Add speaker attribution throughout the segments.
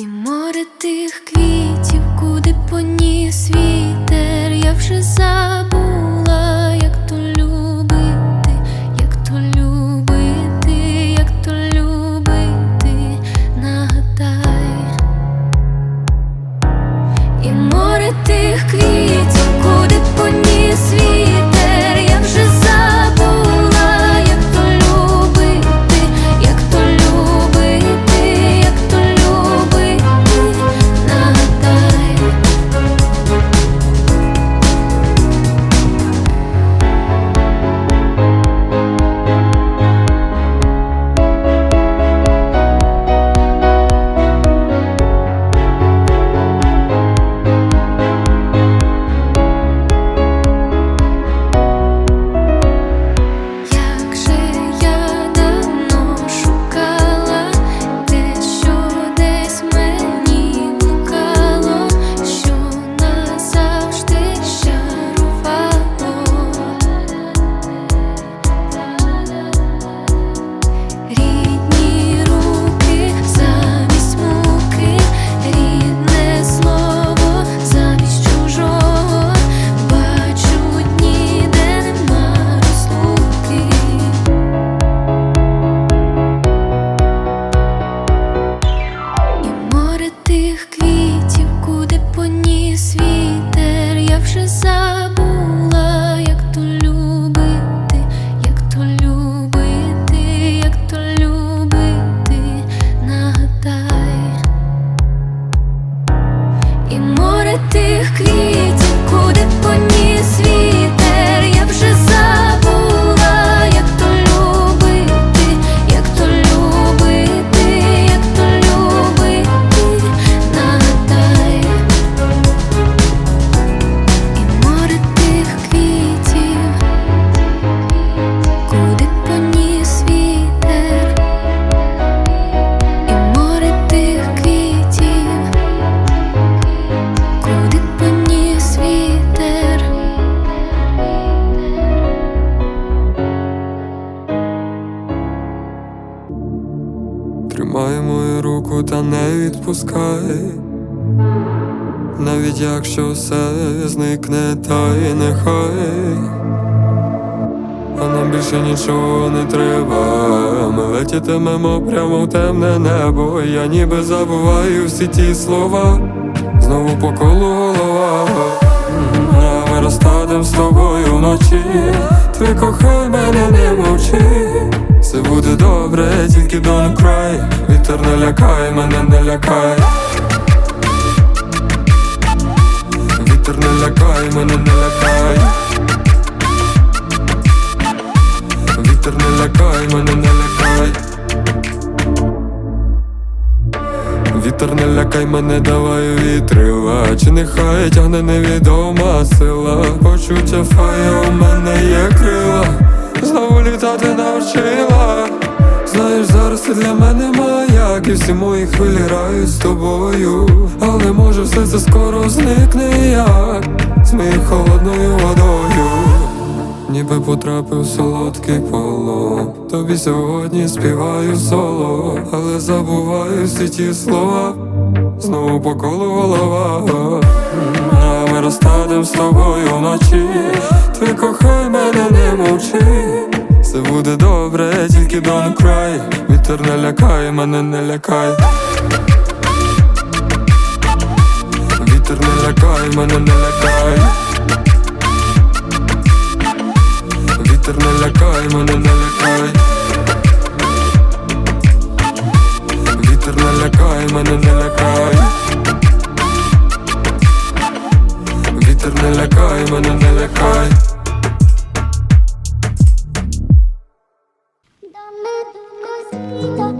Speaker 1: І море тих квітів, куди поніс вітер, я вже забула, Я
Speaker 2: ніби забуваю всі ті слова. Знову по колу голова. А ми розстадем з тобою вночі. Ти кохай мене, не мовчи. Все буде добре, тільки don't cry Вітер не лякай, мене не лякай. Вітер не лякай, мене не лякай. Вітер не лякай, мене не лякай. Вітер не лякай мене, давай вітрила Чи нехай тягне невідома сила. Почуття фая у мене є крила. Знову літати навчила. Знаєш, зараз ти для мене маяк. І всі мої хвилі грають з тобою. Але може все це скоро зникне як З моєю холодною водою Ніби потрапив солодкий полон Тобі сьогодні співаю соло, але забуваю всі ті слова, знову по колу голова. А ми розстадем з тобою вночі. Ти кохай мене, не мовчи. Все буде добре, тільки don't cry Вітер не лякай, мене не лякай. Вітер не лякай, мене не лякай. Вітер не лякай, мене не лякай. Вітер не лякай, мене не лякай. Вітер не лякай, мене не лякай.
Speaker 3: Dame tu cosita,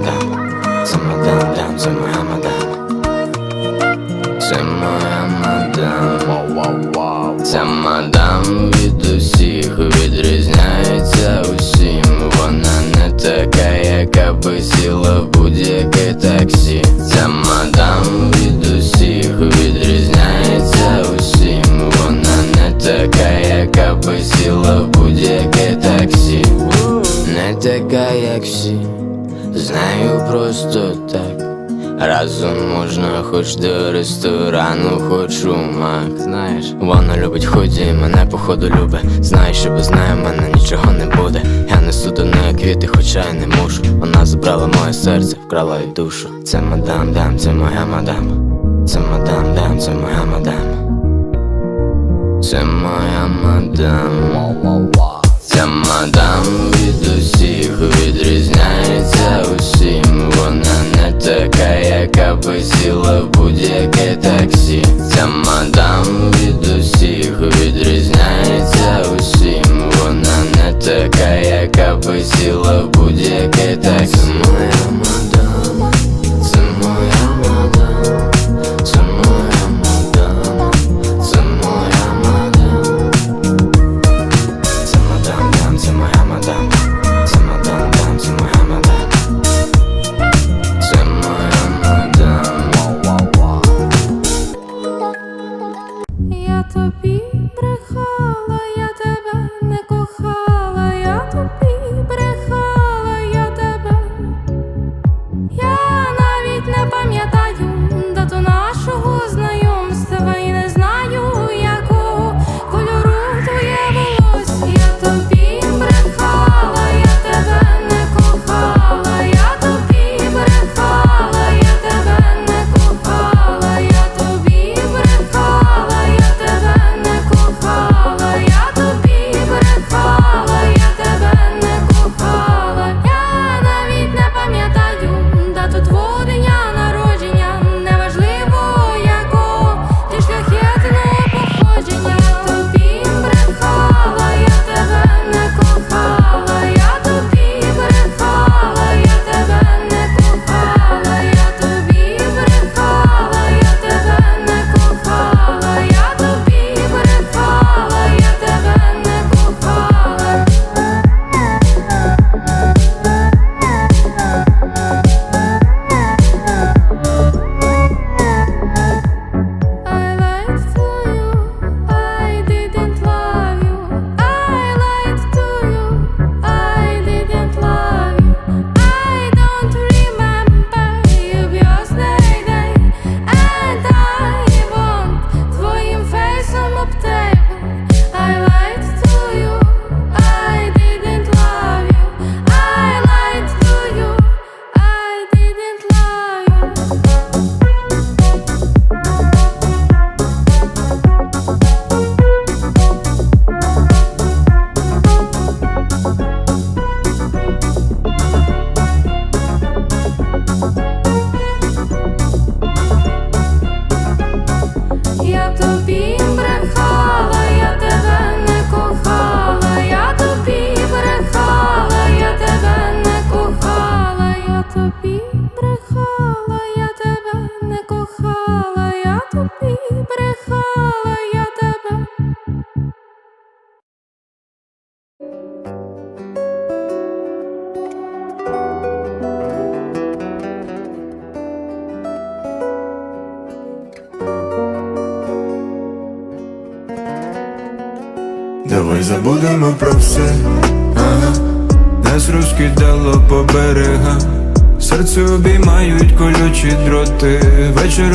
Speaker 3: dame,
Speaker 4: це мадам, дам, це моя мадам. Це моя мадам. Це мадам від усіх відрізняється усім. Вона не така, яка би сіла в будь-яке таксі. Ця мадам від усіх відрізняється усім. Вона не така, яка би сіла в будь-яке таксі. Не така, як всі. Знаю просто так. Разом можна хоч до ресторану, хоч у мак, знаєш. Вона любить ході, мене походу любе. Знаєш, що без неї мене нічого не буде. Я несу до неї квіти, хоча й не мушу. Вона забрала моє серце, вкрала й душу. Це мадам, дам, це моя мадам. Це мадам, дам, це моя мадам. Це моя мадам. Це мадам від усіх та усім Вона не така, яка би в будь-яке таксі. Ця мадам від усіх відрізняється усім. Вона не така, яка би сіла в будь-яке таксі. Моя мадам
Speaker 5: to
Speaker 1: be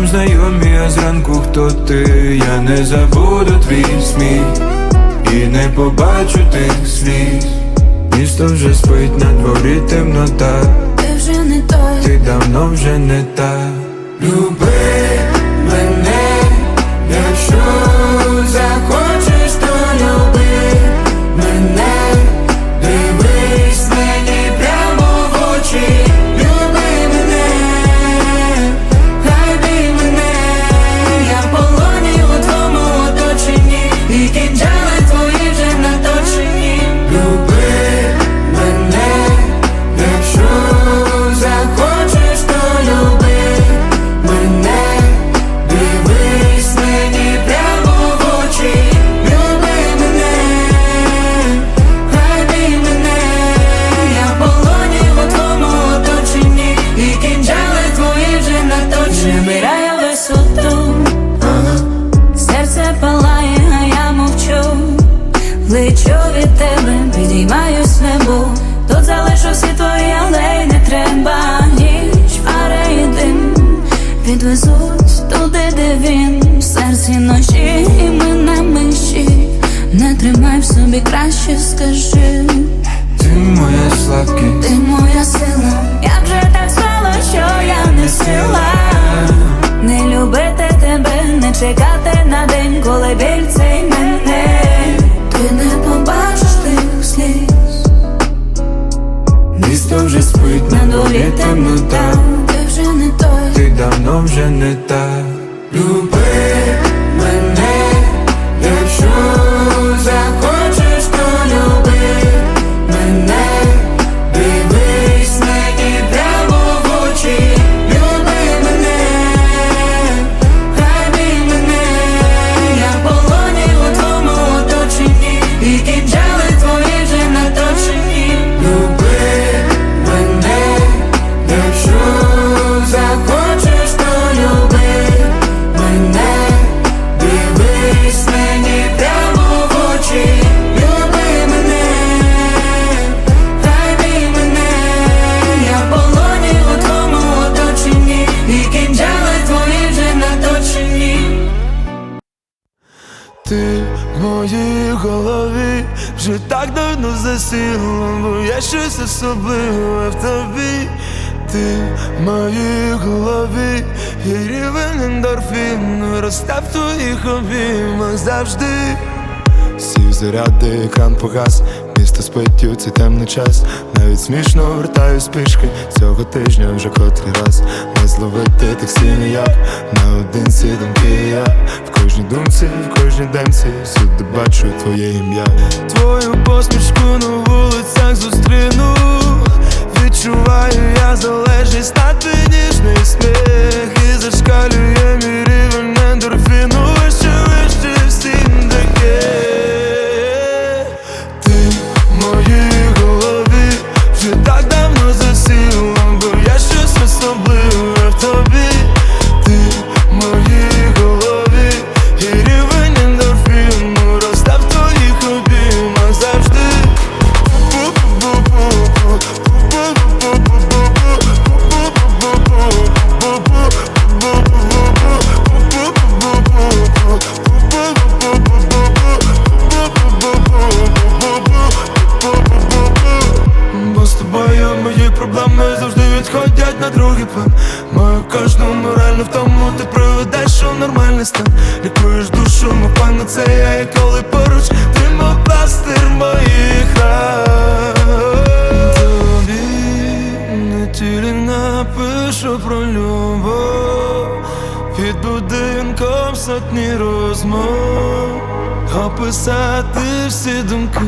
Speaker 1: нам знайомі, а зранку хто ти, я не забуду твій сміх і не побачу тих сліз. Місто вже спить на дворі темнота.
Speaker 6: Від тебе, підіймаюсь в небо. Тут залишу всі твої алеї, не треба ніч, пара і дим Відвезуть туди, де він. В серці ночі, і ми на межі. Не тримай в собі краще, скажи,
Speaker 1: Ти моя сладкість.
Speaker 6: Ти моя сила, як же так стало, що я не сила? Не любити тебе, не чекати на день, коли біль цей мене
Speaker 1: вже спить
Speaker 6: На долі темнота, ти вже не той?
Speaker 1: Ти давно вже не та. Люби
Speaker 7: особливе в тобі. Ти в моїй голові, і рівень ендорфін росте в твоїх обіймах завжди. Сів заряди, екран погас, місто спить у цей темний час. Навіть смішно вертаю спишки цього тижня вже котрий раз. Не зловити таксі ніяк, наодинці думки я В кожній думці, в кожній демці, всюди бачу твоє ім'я. Твою посмішку на вулицях зустріну. Відчуваю я залежність на твій ніжний сміх Описати всі думки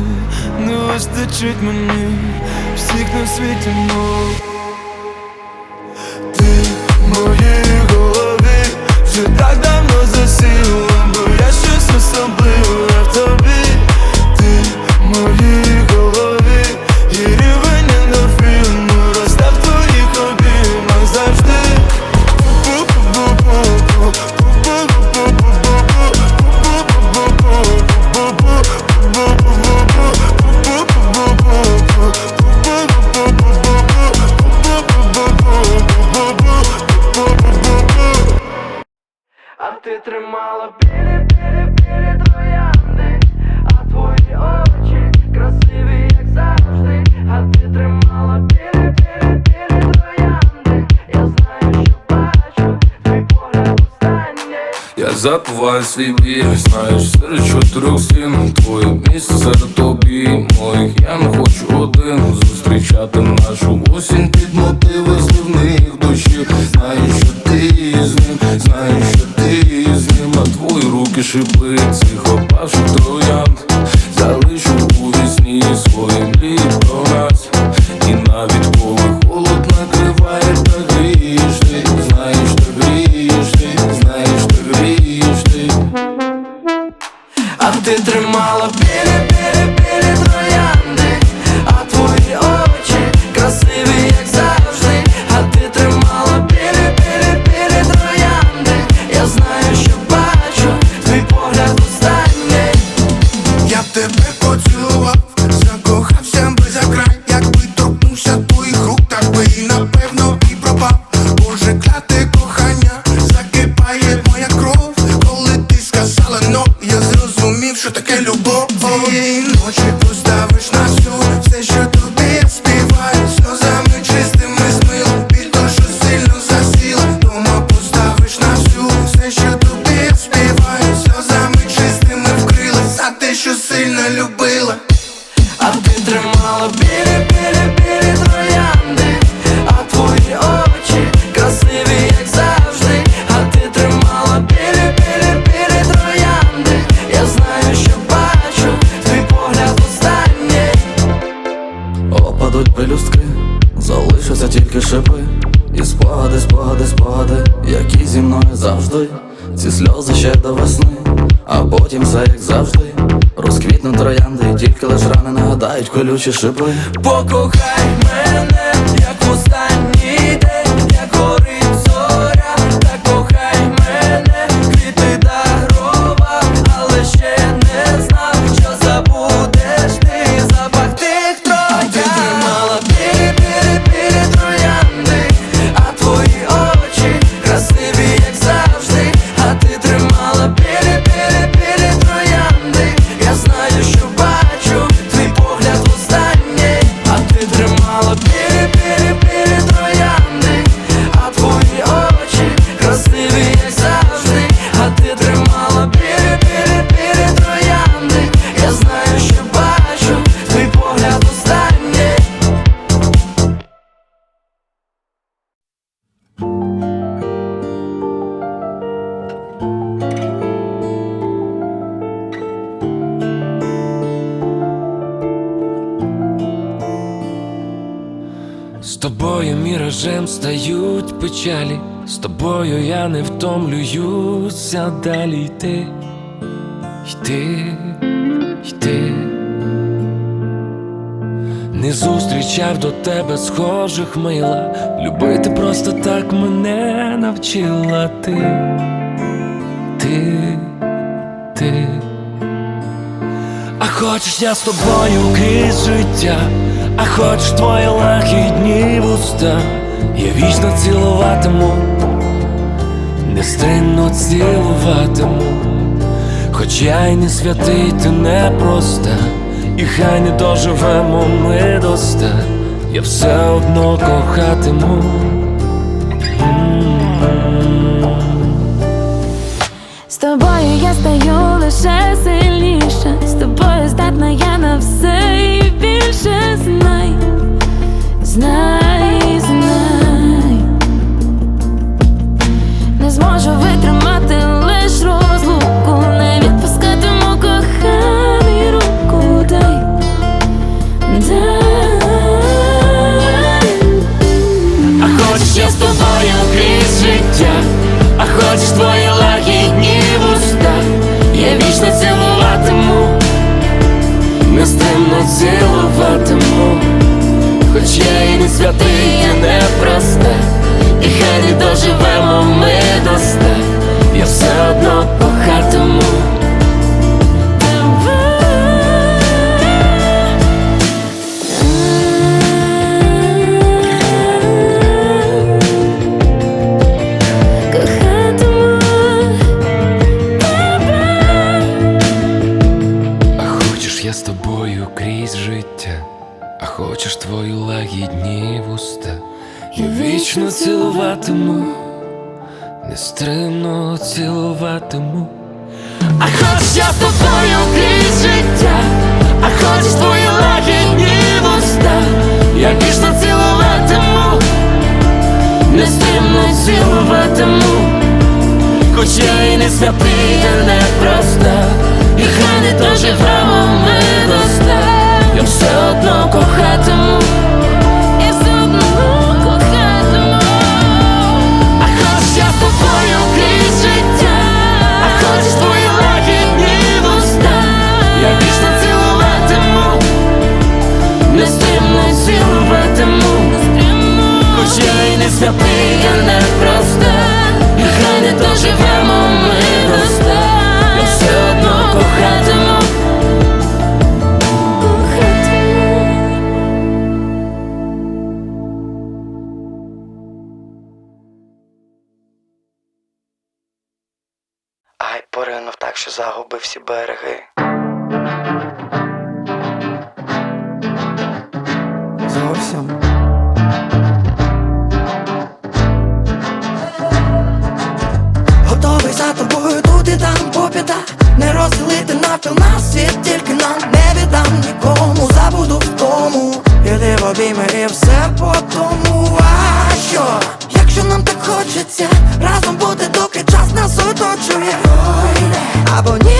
Speaker 7: не вистачить мені всіх на світі мов
Speaker 8: свій біль, знаєш, серед чотирьох твой Твоє місце. серед
Speaker 9: любила, а ти тримала білі, білі, білі троянди, а твої очі красиві, як завжди, а ти тримала білі, білі, білі троянди. Я знаю, що бачу, твій погляд останній.
Speaker 10: Опадуть пелюстки, залишаться тільки шипи. І спогади, спогади, спогади, які зі мною завжди. Ці сльози ще до весни, а потім все як завжди Розквітнуть троянди, тільки лиш рани нагадають колючі шипи.
Speaker 9: Покохай мене,
Speaker 2: втомлююся далі йти, йти, йти. Не зустрічав до тебе схожих мила, любити просто так мене навчила ти, ти, ти. А хочеш я з тобою крізь життя, а хочеш твої лагідні вуста, я вічно цілуватиму, нестримно цілуватиму, хоч я й не святий, ти не проста, і хай не доживемо ми до ста, я все одно кохатиму.
Speaker 1: З тобою я стаю лише сильніше, з тобою здатна я на все і більше знай, знай, не зможу витримати
Speaker 2: нестримно цілуватиму. А хочеш я з тобою крізь життя, а хочеш твої лагідні вуста, я вічно цілуватиму, нестримно цілуватиму. Хоч я і не святий, та не проста, і хай не доживемо ми до ста, я все одно кохатиму,
Speaker 1: я
Speaker 2: і не святий, я не доживемо ми до ста, я все.
Speaker 9: Ай, поринув так, що загубив всі береги. На
Speaker 11: нас світ тільки нам не віддам нікому Забуду в тому. Іди в обійми і все по тому. А що? Якщо нам так хочеться Разом бути, доки час нас оточує. Або ні,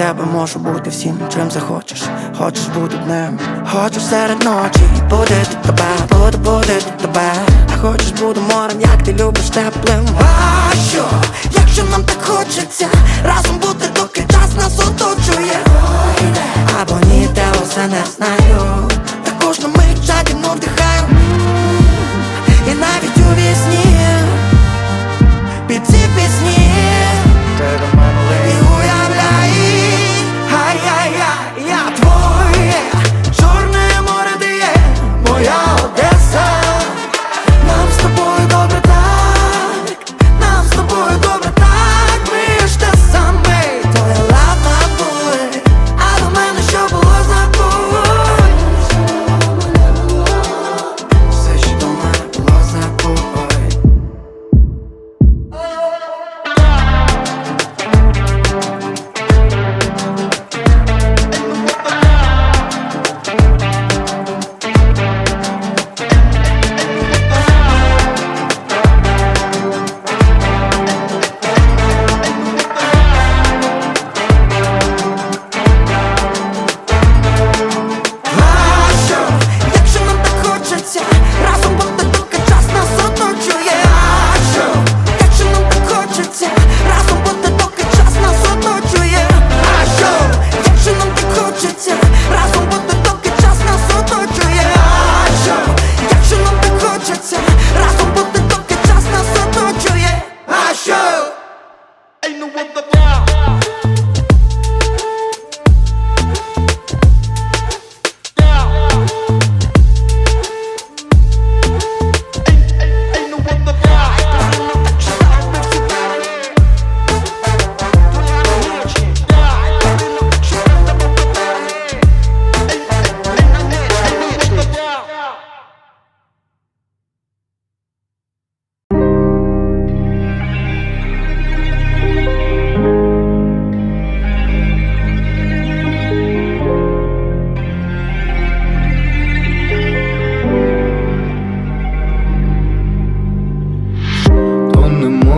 Speaker 11: тебе можу бути всім, чим захочеш. Хочеш бути днем, хочеш серед ночі. Будити тебе, буду будити тебе. А хочеш буду морем, як ти любиш теплим. А що, якщо нам так хочеться Разом бути, доки час нас оточує. Або ні, те усе не знаю. Та кожну мить жадібно вдихаю. І навіть у вісні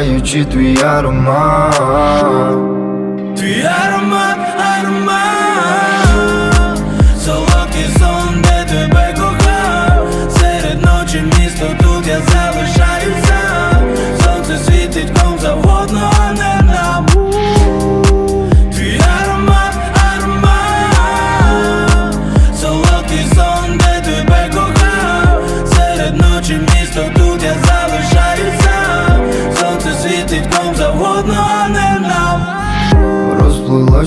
Speaker 12: ju që t'u i aroma T'u i aroma, aroma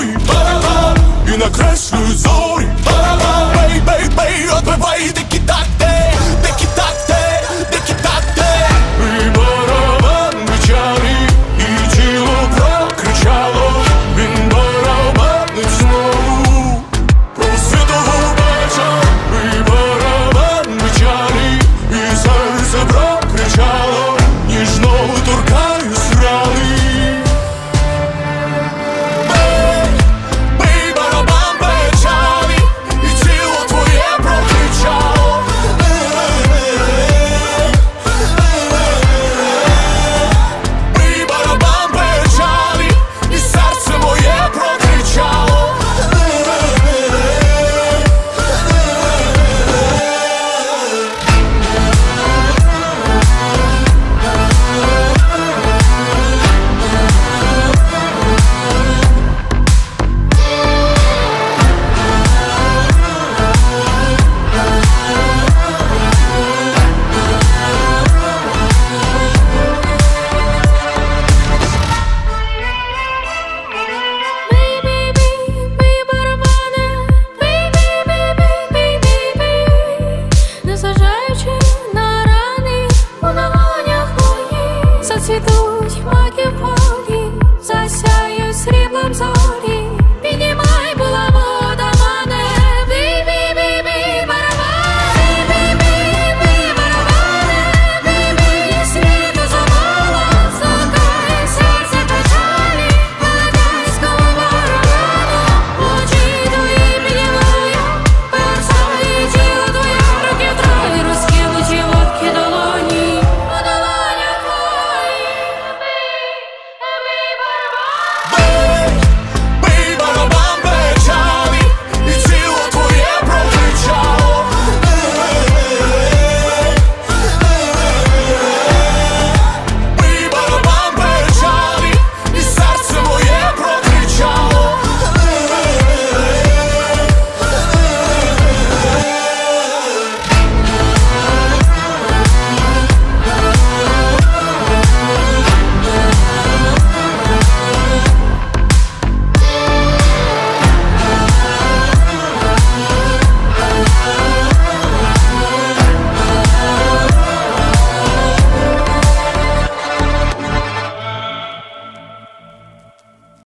Speaker 13: і барабан, і накреслюють зорі.